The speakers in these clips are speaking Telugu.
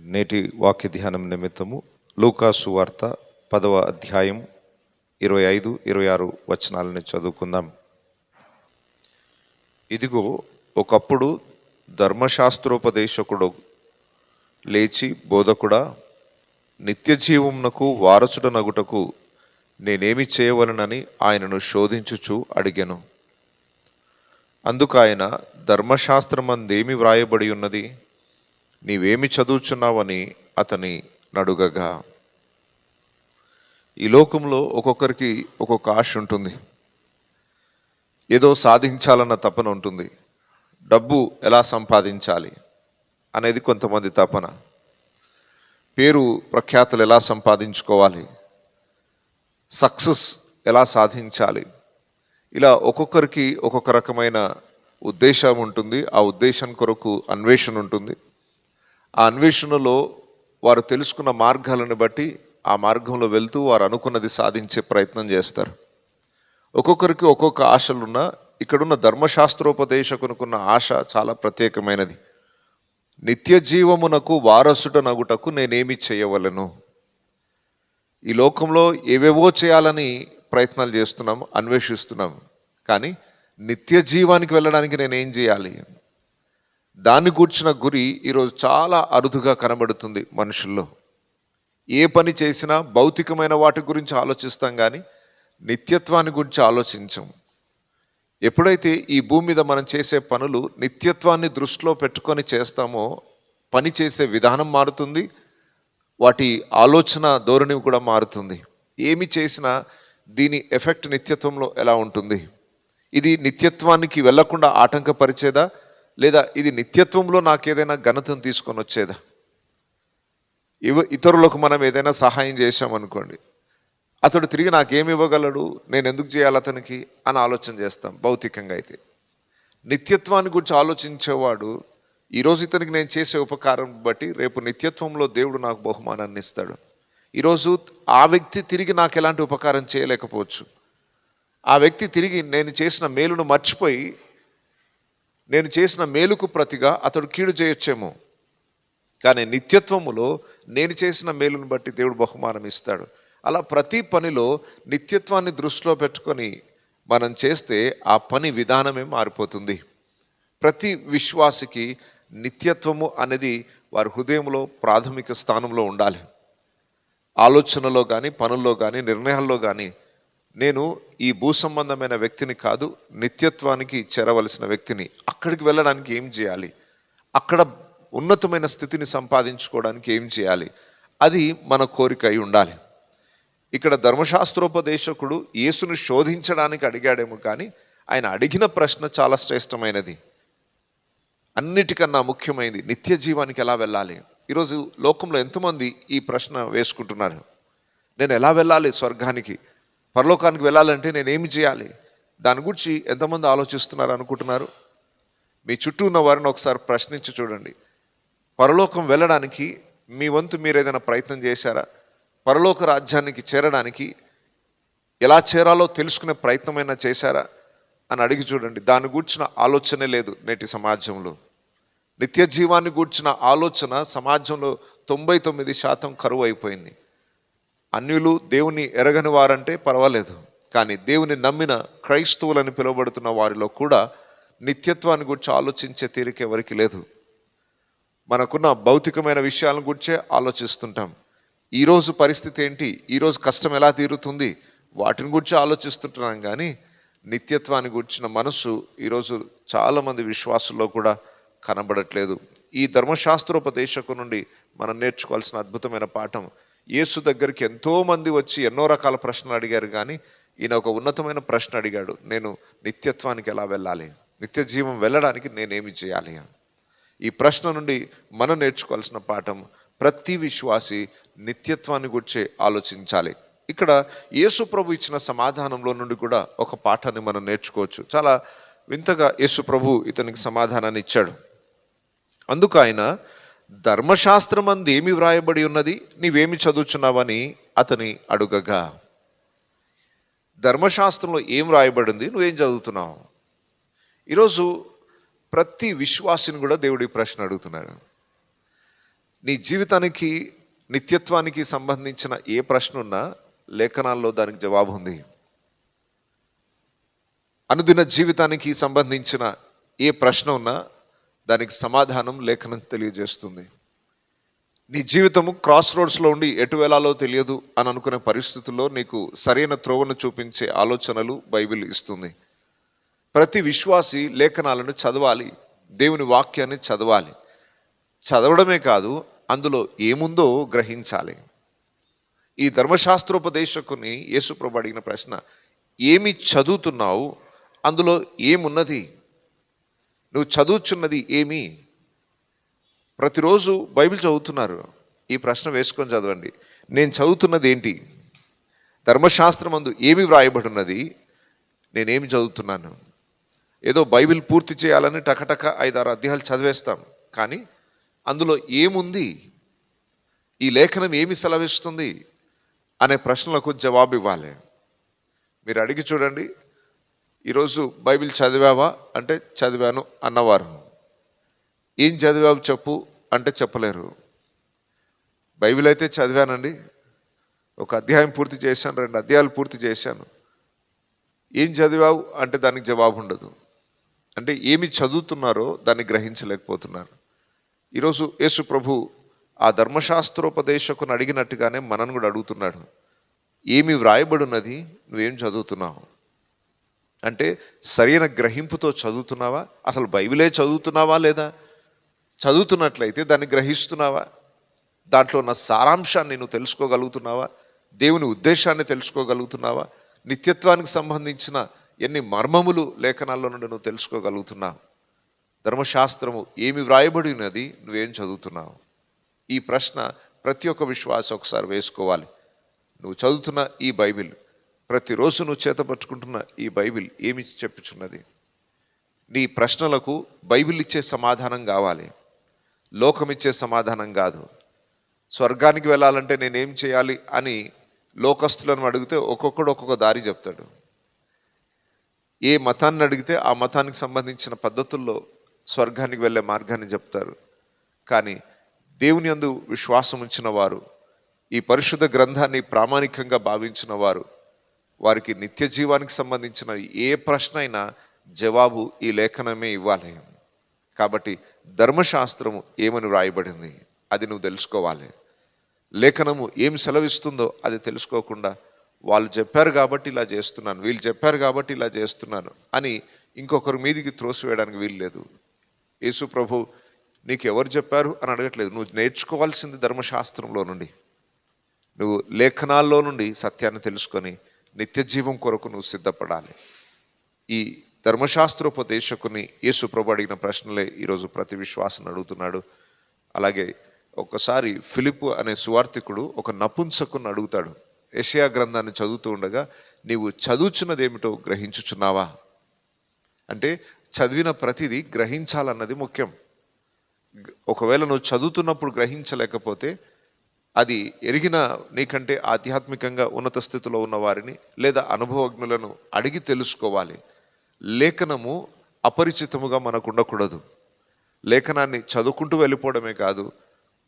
నేటి వాక్య ధ్యానం నిమిత్తము లూకాసు వార్త పదవ అధ్యాయం ఇరవై ఐదు ఇరవై ఆరు వచనాలని చదువుకుందాం. ఇదిగో ఒకప్పుడు ధర్మశాస్త్రోపదేశకుడు లేచి బోధకుడా నిత్య జీవమునకు వారసుడనగుటకు నేనేమి చేయవలనని ఆయనను శోధించుచు అడిగాను. అందుకు ఆయన ధర్మశాస్త్రమందేమి వ్రాయబడి ఉన్నది నీవేమి చదువుచున్నావని అతని నడుగగా. ఈ లోకంలో ఒక్కొక్కరికి ఒక్కొక్క ఆశ ఉంటుంది. ఏదో సాధించాలన్న తపన ఉంటుంది. డబ్బు ఎలా సంపాదించాలి అనేది కొంతమంది తపన. పేరు ప్రఖ్యాతులు ఎలా సంపాదించుకోవాలి. సక్సెస్ ఎలా సాధించాలి. ఇలా ఒక్కొక్కరికి ఒక్కొక్క రకమైన ఉద్దేశం ఉంటుంది. ఆ ఉద్దేశం కొరకు అన్వేషణ ఉంటుంది. ఆ అన్వేషణలో వారు తెలుసుకున్న మార్గాలను బట్టి ఆ మార్గంలో వెళ్తూ వారు అనుకున్నది సాధించే ప్రయత్నం చేస్తారు. ఒక్కొక్కరికి ఒక్కొక్క ఆశలున్న ఇక్కడున్న ధర్మశాస్త్రోపదేశకునుకున్న ఆశ చాలా ప్రత్యేకమైనది. నిత్య జీవమునకు వారసుడనగుటకు నేనేమి చేయవలను. ఈ లోకంలో ఏవేవో చేయాలని ప్రయత్నాలు చేస్తున్నాం అన్వేషిస్తున్నాం. కానీ నిత్య జీవానికి వెళ్ళడానికి నేను ఏం చేయాలి? దాన్ని కూర్చిన గురి ఈరోజు చాలా అరుదుగా కనబడుతుంది మనుషుల్లో. ఏ పని చేసినా భౌతికమైన వాటి గురించి ఆలోచిస్తాం కానీ నిత్యత్వాన్ని గురించి ఆలోచించం. ఎప్పుడైతే ఈ భూమి మీద మనం చేసే పనులు నిత్యత్వాన్ని దృష్టిలో పెట్టుకొని చేస్తామో పని చేసే విధానం మారుతుంది వాటి ఆలోచన ధోరణి కూడా మారుతుంది. ఏమి చేసినా దీని ఎఫెక్ట్ నిత్యత్వంలో ఎలా ఉంటుంది? ఇది నిత్యత్వానికి వెళ్ళకుండా ఆటంకపరిచేదా? లేదా ఇది నిత్యత్వంలో నాకేదైనా ఘనతను తీసుకొని వచ్చేదా? ఇవ ఇతరులకు మనం ఏదైనా సహాయం చేశామనుకోండి అతడు తిరిగి నాకేమి ఇవ్వగలడు? నేను ఎందుకు చేయాలి అతనికి? అని ఆలోచన చేస్తాం భౌతికంగా అయితే. నిత్యత్వాన్ని గురించి ఆలోచించేవాడు ఈరోజు ఇతనికి నేను చేసే ఉపకారం బట్టి రేపు నిత్యత్వంలో దేవుడు నాకు బహుమానాన్ని ఇస్తాడు. ఈరోజు ఆ వ్యక్తి తిరిగి నాకు ఎలాంటి ఉపకారం చేయలేకపోవచ్చు. ఆ వ్యక్తి తిరిగి నేను చేసిన మేలును మర్చిపోయి నేను చేసిన మేలుకు ప్రతిగా అతడు కీడు చేయొచ్చేమో. కానీ నిత్యత్వములో నేను చేసిన మేలును బట్టి దేవుడు బహుమానం ఇస్తాడు. అలా ప్రతి పనిలో నిత్యత్వాన్ని దృష్టిలో పెట్టుకొని మనం చేస్తే ఆ పని విధానమే మారిపోతుంది. ప్రతి విశ్వాసికి నిత్యత్వము అనేది వారి హృదయంలో ప్రాథమిక స్థానంలో ఉండాలి. ఆలోచనలో కానీ పనుల్లో కానీ నిర్ణయాల్లో కానీ నేను ఈ భూ సంబంధమైన వ్యక్తిని కాదు నిత్యత్వానికి చేరవలసిన వ్యక్తిని. అక్కడికి వెళ్ళడానికి ఏం చేయాలి? అక్కడ ఉన్నతమైన స్థితిని సంపాదించుకోవడానికి ఏం చేయాలి? అది మన కోరిక అయి ఉండాలి. ఇక్కడ ధర్మశాస్త్రోపదేశకుడు యేసును శోధించడానికి అడిగాడేమో కానీ ఆయన అడిగిన ప్రశ్న చాలా శ్రేష్టమైనది. అన్నిటికన్నా ముఖ్యమైనది నిత్య జీవానికి ఎలా వెళ్ళాలి? ఈరోజు లోకంలో ఎంతమంది ఈ ప్రశ్న వేసుకుంటున్నారు? నేను ఎలా వెళ్ళాలి స్వర్గానికి? పరలోకానికి వెళ్ళాలంటే నేను ఏమి చేయాలి? దాని గురించి ఎంతమంది ఆలోచిస్తున్నారు అనుకుంటున్నారు? మీ చుట్టూ ఉన్న వారిని ఒకసారి ప్రశ్నించి చూడండి. పరలోకం వెళ్ళడానికి మీ వంతు మీరు ఏదైనా ప్రయత్నం చేశారా? పరలోక రాజ్యానికి చేరడానికి ఎలా చేరాలో తెలుసుకునే ప్రయత్నమైనా చేశారా? అని అడిగి చూడండి. దాని గూర్చిన ఆలోచనే లేదు నేటి సమాజంలో. నిత్య జీవాన్ని గూర్చిన ఆలోచన సమాజంలో తొంభై తొమ్మిది శాతం కరువు అయిపోయింది. అన్యులు దేవుని ఎరగని వారంటే పర్వాలేదు. కానీ దేవుని నమ్మిన క్రైస్తవులని పిలువబడుతున్న వారిలో కూడా నిత్యత్వాన్ని గురించి ఆలోచించే తీరిక ఎవరికి లేదు. మనకున్న భౌతికమైన విషయాలను గురించే ఆలోచిస్తుంటాం. ఈరోజు పరిస్థితి ఏంటి? ఈరోజు కష్టం ఎలా తీరుతుంది? వాటిని గురించి ఆలోచిస్తుంటున్నాం కానీ నిత్యత్వాన్ని గురించిన మనసు ఈరోజు చాలామంది విశ్వాసుల్లో కూడా కనబడట్లేదు. ఈ ధర్మశాస్త్రోపదేశకు నుండి మనం నేర్చుకోవాల్సిన అద్భుతమైన పాఠం యేసు దగ్గరికి ఎంతోమంది వచ్చి ఎన్నో రకాల ప్రశ్నలు అడిగారు కానీ ఈయన ఒక ఉన్నతమైన ప్రశ్న అడిగాడు. నేను నిత్యత్వానికి ఎలా వెళ్ళాలి? నిత్య జీవం వెళ్ళడానికి నేనేమి చేయాలి? ఈ ప్రశ్న నుండి మనం నేర్చుకోవాల్సిన పాఠం ప్రతి విశ్వాసి నిత్యత్వాన్ని గురించి ఆలోచించాలి. ఇక్కడ యేసు ప్రభు ఇచ్చిన సమాధానంలో నుండి కూడా ఒక పాఠాన్ని మనం నేర్చుకోవచ్చు. చాలా వింతగా యేసు ప్రభు ఇతనికి సమాధానాన్ని ఇచ్చాడు. అందుకు ఆయన ధర్మశాస్త్రం అందు ఏమి వ్రాయబడి ఉన్నది? నీవేమి చదువుచున్నావని అతని అడుగగా ధర్మశాస్త్రంలో ఏం రాయబడింది నువ్వేం చదువుతున్నావు? ఈరోజు ప్రతి విశ్వాసిని కూడా దేవుడి ప్రశ్న అడుగుతున్నాడు. నీ జీవితానికి నిత్యత్వానికి సంబంధించిన ఏ ప్రశ్న ఉన్నా లేఖనాల్లో దానికి జవాబు ఉంది. అనుదిన జీవితానికి సంబంధించిన ఏ ప్రశ్న ఉన్నా దానికి సమాధానం లేఖనం తెలియజేస్తుంది. నీ జీవితము క్రాస్ రోడ్స్లో ఉండి ఎటు వెళ్ళాలో తెలియదు అని అనుకునే పరిస్థితుల్లో నీకు సరైన త్రోవను చూపించే ఆలోచనలు బైబిల్ ఇస్తుంది. ప్రతి విశ్వాసి లేఖనాలను చదవాలి దేవుని వాక్యాన్ని చదవాలి. చదవడమే కాదు అందులో ఏముందో గ్రహించాలి. ఈ ధర్మశాస్త్రోపదేశకుని యేసుప్రభు అడిగిన ప్రశ్న ఏమి చదువుతున్నావు? అందులో ఏమున్నది? నువ్వు చదువుచున్నది ఏమి? ప్రతిరోజు బైబిల్ చదువుతున్నారు. ఈ ప్రశ్న వేసుకొని చదవండి. నేను చదువుతున్నది ఏంటి? ధర్మశాస్త్రం అందు ఏమి వ్రాయబడి ఉన్నది నేనేమి చదువుతున్నాను? ఏదో బైబిల్ పూర్తి చేయాలని టకటక ఐదారు అధ్యాయాలు చదివేస్తాం. కానీ అందులో ఏముంది? ఈ లేఖనం ఏమి సెలవిస్తుంది? అనే ప్రశ్నలకు జవాబు ఇవ్వాలి మీరు అడిగి చూడండి. ఈరోజు బైబిల్ చదివావా అంటే చదివాను అన్నవారు. ఏం చదివావు చెప్పు అంటే చెప్పలేరు. బైబిల్ అయితే చదివానండి. ఒక అధ్యాయం పూర్తి చేశాను రెండు అధ్యాయాలు పూర్తి చేశాను. ఏం చదివావు అంటే దానికి జవాబు ఉండదు. అంటే ఏమి చదువుతున్నారో దాన్ని గ్రహించలేకపోతున్నారు. ఈరోజు యేసు ప్రభు ఆ ధర్మశాస్త్రోపదేశకుని అడిగినట్టుగానే మనను కూడా అడుగుతున్నాడు. ఏమి వ్రాయబడినది నువ్వేం చదువుతున్నావు? అంటే సరైన గ్రహింపుతో చదువుతున్నావా? అసలు బైబిలే చదువుతున్నావా లేదా? చదువుతున్నట్లయితే దాన్ని గ్రహిస్తున్నావా? దాంట్లో ఉన్న సారాంశాన్ని నువ్వు తెలుసుకోగలుగుతున్నావా? దేవుని ఉద్దేశాన్ని తెలుసుకోగలుగుతున్నావా? నిత్యత్వానికి సంబంధించిన ఎన్ని మర్మములు లేఖనాల్లో నుండి నువ్వు తెలుసుకోగలుగుతున్నావు? ధర్మశాస్త్రము ఏమి వ్రాయబడినది నువ్వేం చదువుతున్నావు? ఈ ప్రశ్న ప్రతి ఒక్క విశ్వాసం ఒకసారి వేసుకోవాలి. నువ్వు చదువుతున్న ఈ బైబిల్ ప్రతిరోజు నువ్వు చేతపట్టుకుంటున్న ఈ బైబిల్ ఏమి చెప్పుచున్నది? నీ ప్రశ్నలకు బైబిల్ ఇచ్చే సమాధానం కావాలి. లోకం ఇచ్చే సమాధానం కాదు. స్వర్గానికి వెళ్ళాలంటే నేనేం చేయాలి అని లోకస్తులను అడిగితే ఒక్కొక్కడు ఒక్కొక్క దారి చెప్తాడు. ఏ మతాన్ని అడిగితే ఆ మతానికి సంబంధించిన పద్ధతుల్లో స్వర్గానికి వెళ్ళే మార్గాన్ని చెప్తారు. కానీ దేవుని అందు విశ్వాసం ఉంచిన వారు ఈ పరిశుద్ధ గ్రంథాన్ని ప్రామాణికంగా భావించిన వారు వారికి నిత్య జీవానికి సంబంధించిన ఏ ప్రశ్న అయినా జవాబు ఈ లేఖనమే ఇవ్వాలి. కాబట్టి ధర్మశాస్త్రము ఏమని వ్రాయబడింది? అది నువ్వు తెలుసుకోవాలి. లేఖనము ఏం సెలవిస్తుందో అది తెలుసుకోకుండా వాళ్ళు చెప్పారు కాబట్టి ఇలా చేస్తున్నాను వీళ్ళు చెప్పారు కాబట్టి ఇలా చేస్తున్నాను అని ఇంకొకరి మీదికి త్రోసివేయడానికి వీలు లేదు. యేసు ప్రభు నీకు ఎవరు చెప్పారు అని అడగట్లేదు. నువ్వు నేర్చుకోవాల్సింది ధర్మశాస్త్రంలో నుండి. నువ్వు లేఖనాల్లో నుండి సత్యాన్ని తెలుసుకొని నిత్య జీవం కొరకు నువ్వు సిద్ధపడాలి. ఈ ధర్మశాస్త్రోపదేశకుని యేసు ప్రభు అడిగిన ప్రశ్నలే ఈరోజు ప్రతి విశ్వాసం అడుగుతున్నాడు. అలాగే ఒకసారి ఫిలిప్ అనే సువార్థికుడు ఒక నపుంసకుని అడుగుతాడు. ఏషియా గ్రంథాన్ని చదువుతూ ఉండగా నీవు చదువుచున్నదేమిటో గ్రహించుచున్నావా? అంటే చదివిన ప్రతిదీ గ్రహించాలన్నది ముఖ్యం. ఒకవేళ నువ్వు చదువుతున్నప్పుడు గ్రహించలేకపోతే అది ఎరిగిన నీకంటే ఆధ్యాత్మికంగా ఉన్నత స్థితిలో ఉన్న వారిని లేదా అనుభవజ్ఞులను అడిగి తెలుసుకోవాలి. లేఖనము అపరిచితముగా మనకు ఉండకూడదు లేఖనాన్ని చదువుకుంటూ వెళ్ళిపోవడమే కాదు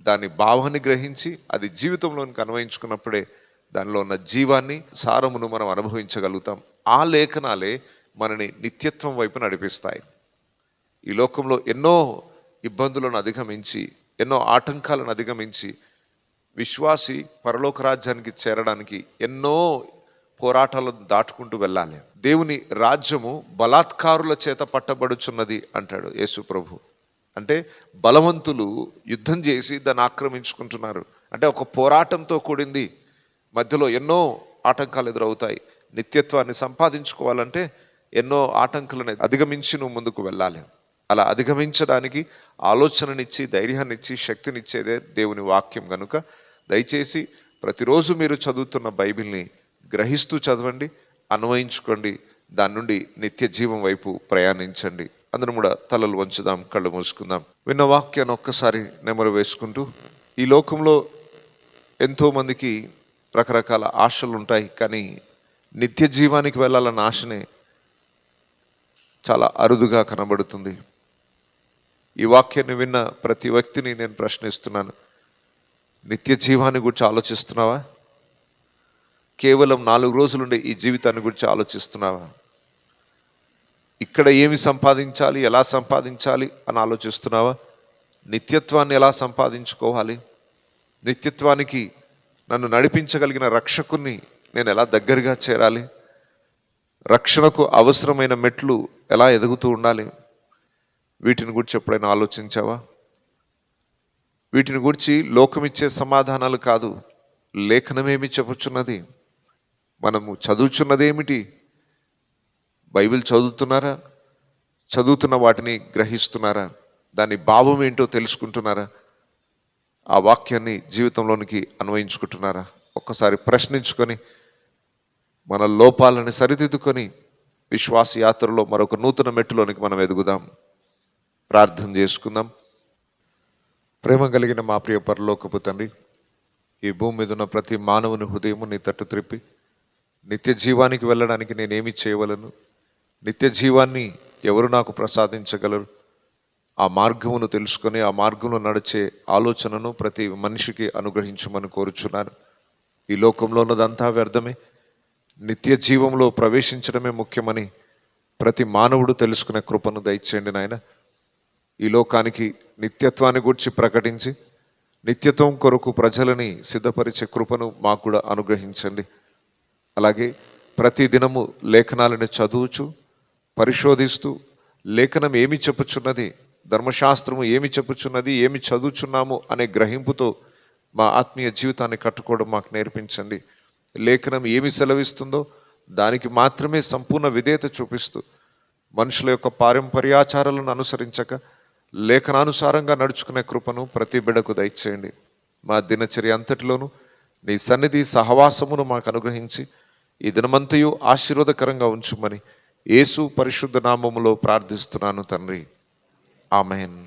దాని భావాన్ని గ్రహించి అది జీవితంలోనికి అన్వయించుకున్నప్పుడే దానిలో ఉన్న జీవాన్ని సారమును మనం అనుభవించగలుగుతాం. ఆ లేఖనాలే మనని నిత్యత్వం వైపు నడిపిస్తాయి. ఈ లోకంలో ఎన్నో ఇబ్బందులను అధిగమించి ఎన్నో ఆటంకాలను అధిగమించి విశ్వాసి పరలోక రాజ్యానికి చేరడానికి ఎన్నో పోరాటాలను దాటుకుంటూ వెళ్ళాలి. దేవుని రాజ్యము బలాత్కారుల చేత పట్టబడుచున్నది అంటాడు యేసు ప్రభు. అంటే బలవంతులు యుద్ధం చేసి దాన్ని ఆక్రమించుకుంటున్నారు. అంటే ఒక పోరాటంతో కూడింది. మధ్యలో ఎన్నో ఆటంకాలు ఎదురవుతాయి. నిత్యత్వాన్ని సంపాదించుకోవాలంటే ఎన్నో ఆటంకులను అధిగమించి నువ్వు ముందుకు వెళ్ళాలి. అలా అధిగమించడానికి ఆలోచననిచ్చి ధైర్యాన్నిచ్చి శక్తినిచ్చేదే దేవుని వాక్యం కనుక దయచేసి ప్రతిరోజు మీరు చదువుతున్న బైబిల్ని గ్రహిస్తూ చదవండి అన్వయించుకోండి దాని నుండి నిత్య జీవం వైపు ప్రయాణించండి. అందరం కూడా తలలు వంచుదాం కళ్ళు మూసుకుందాం. విన్న వాక్యాన్ని ఒక్కసారి నెమరు వేసుకుంటూ ఈ లోకంలో ఎంతోమందికి రకరకాల ఆశలు ఉంటాయి కానీ నిత్య జీవానికి వెళ్ళాలన్న ఆశనే చాలా అరుదుగా కనబడుతుంది. ఈ వాక్యాన్ని విన్న ప్రతి వ్యక్తిని నేను ప్రశ్నిస్తున్నాను. నిత్య జీవాన్ని గురించి ఆలోచిస్తున్నావా? కేవలం నాలుగు రోజులుండే ఈ జీవితాన్ని గురించి ఆలోచిస్తున్నావా? ఇక్కడ ఏమి సంపాదించాలి ఎలా సంపాదించాలి అని ఆలోచిస్తున్నావా? నిత్యత్వాన్ని ఎలా సంపాదించుకోవాలి? నిత్యత్వానికి నన్ను నడిపించగలిగిన రక్షకుని నేను ఎలా దగ్గరగా చేరాలి? రక్షణకు అవసరమైన మెట్లు ఎలా ఎదుగుతూ ఉండాలి? వీటిని గురించి ఎప్పుడైనా ఆలోచించావా? వీటిని గురించి లోకమిచ్చే సమాధానాలు కాదు లేఖనమేమి చెప్పుచున్నది మనము చదువుచున్నదేమిటి? బైబిల్ చదువుతున్నారా? చదువుతున్న వాటిని గ్రహిస్తున్నారా? దాని భావం ఏంటో తెలుసుకుంటున్నారా? ఆ వాక్యాన్ని జీవితంలోనికి అన్వయించుకుంటున్నారా? ఒక్కసారి ప్రశ్నించుకొని మన లోపాలను సరిదిద్దుకొని విశ్వాస యాత్రలో మరొక నూతన మెట్టులోనికి మనం ఎదుగుదాం. ప్రార్థన చేసుకుందాం. ప్రేమ కలిగిన మా ప్రియ పరలోకపు తండ్రి ఈ భూమి మీద ఉన్న ప్రతి మానవుని హృదయము నీ తట్టు త్రిప్పి నిత్య జీవానికి వెళ్ళడానికి నేనేమి చేయవలను? నిత్య జీవాన్ని ఎవరు నాకు ప్రసాదించగలరు? ఆ మార్గమును తెలుసుకొని ఆ మార్గంలో నడిచే ఆలోచనను ప్రతి మనిషికి అనుగ్రహించమని కోరుచున్నాను. ఈ లోకంలో ఉన్నదంతా వ్యర్థమే. నిత్య జీవంలో ప్రవేశించడమే ముఖ్యమని ప్రతి మానవుడు తెలుసుకునే కృపను దయచేయండి నాయన. ఈ లోకానికి నిత్యత్వాన్ని గూర్చి ప్రకటించి నిత్యత్వం కొరకు ప్రజలని సిద్ధపరిచే కృపను మాకు కూడా అనుగ్రహించండి. అలాగే ప్రతి దినము లేఖనాలను చదువుచు పరిశోధిస్తూ లేఖనం ఏమి చెప్పుచున్నది ధర్మశాస్త్రము ఏమి చెప్పుచున్నది ఏమి చదువుచున్నాము అనే గ్రహింపుతో మా ఆత్మీయ జీవితాన్ని కట్టుకోవడం మాకు నేర్పించండి. లేఖనం ఏమి సెలవిస్తుందో దానికి మాత్రమే సంపూర్ణ విధేయత చూపిస్తూ మనుషుల యొక్క పారంపర్యాచారాలను అనుసరించక లేఖనానుసారంగా నడుచుకునే కృపను ప్రతి బిడకు దయచేయండి. మా దినచర్య అంతటిలోనూ నీ సన్నిధి సహవాసమును మాకు అనుగ్రహించి ఈ దినమంతయు ఆశీర్వాదకరంగా ఉంచుమని యేసు పరిశుద్ధ నామములో ప్రార్థిస్తున్నాను తండ్రి. ఆమెన్.